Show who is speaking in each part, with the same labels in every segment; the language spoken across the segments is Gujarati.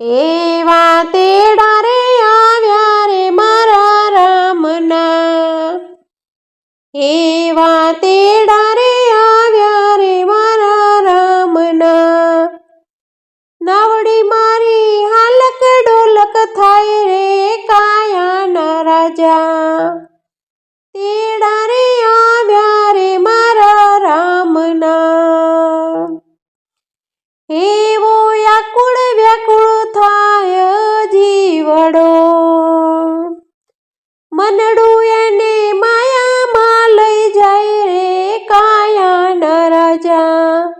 Speaker 1: એવા તેડા રે આવ્યા રે મારા રામના. એવા તેડા રે આવ્યા રે મારા રામના. નાવડી મારી હાલક ડોલક થાય રે કાયાના રાજા. તેડા રે આવ્યા રે મારા રામના. એવો રાજા.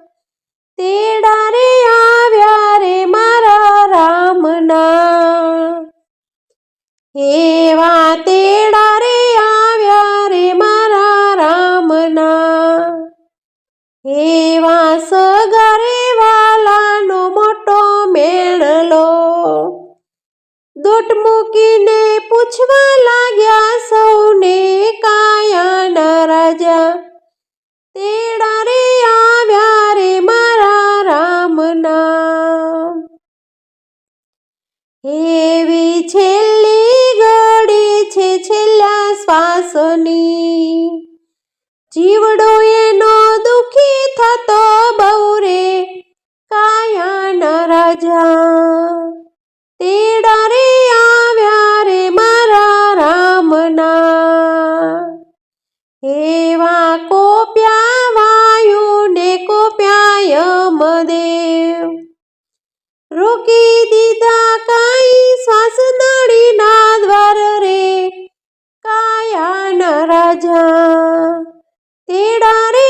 Speaker 1: તેડા રે આવ્યા રે મારા રામના. એવા તેડા રે આવ્યા રે મારા રામના. એવા સગરે વાલાનો મોટો મેળલો. દોટ મૂકીને પૂછવા લાગ્યા એવી છેલ્લી ઘડી છે છેલ્લા શ્વાસની. જીવડો એનો દુખી થતો બહુ રે કાયાના રાજા. તેડા રે આવ્યા રે મારા રામના. એવા કોપ્યા વાયુ ને કોપ્યા યમદેવ. રોકી દીધા કાઈ શ્વાસ નળીના દ્વાર રે. કાયાના રાજા તેડા રે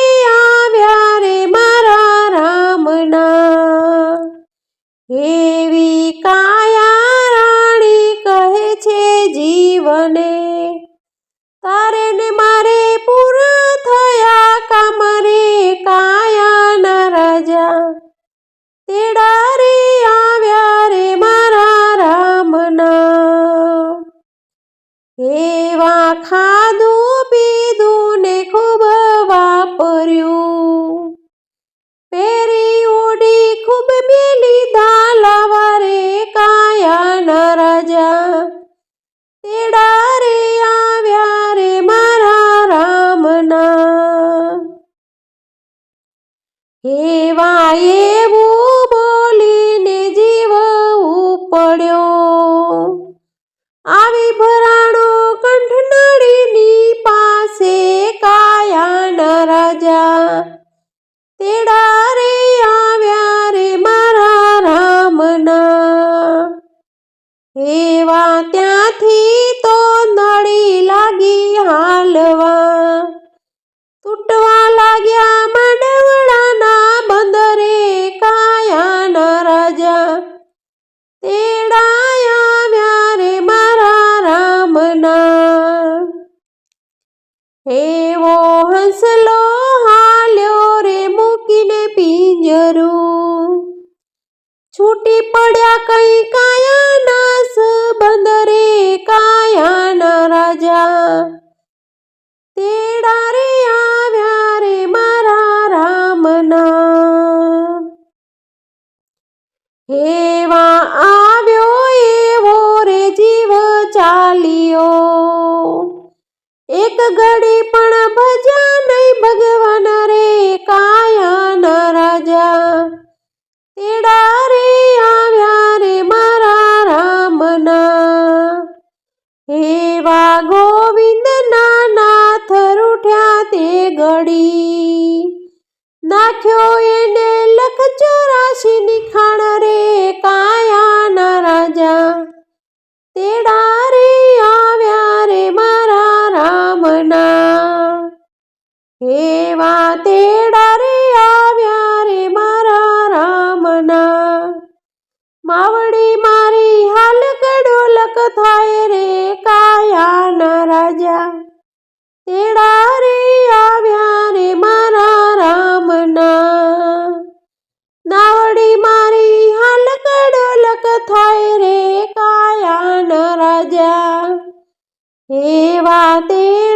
Speaker 1: એવા ખાધું પીધું ને ખૂબ વાપર્યું. પેરી ઉડી ખૂબ મેલી ધાલાવા રે કાયાના રાજા. તેડા રે આવ્યા રે મારા રામના. એવા હાલવા. તૂટવા લાગ્યા માંડવડાના બંદરે કાયાના રાજા. તેડાયા આવ્યા રે મારા રામના. એવો હંસલો હાલ્યો રે મૂકીને પિંજરું. છૂટી પડ્યા કઈ કાયા નાસ રે એવા આવ્યો એવો રે જીવ ચાલ્યો. એક ઘડી પણ ભજા નહીં ભગવાન રે કાયાના રાજા. તેડા રે આવ્યા રે મારા રામના. એવા ગોવિંદના નાથ રૂઠ્યા તે ઘડી. નાખ્યો એને લખ ચોરાશી નિખાણ એવા તેડા રે આવ્યા રે મારા રામના. માવડી મારી હાલ કડોલક થાય રે કાયાના રાજા. તેડા રે આવ્યા રે મારા રામના. નાવડી મારી હાલ કડોલક થાય રે કાયાના રાજા. એવા તેડા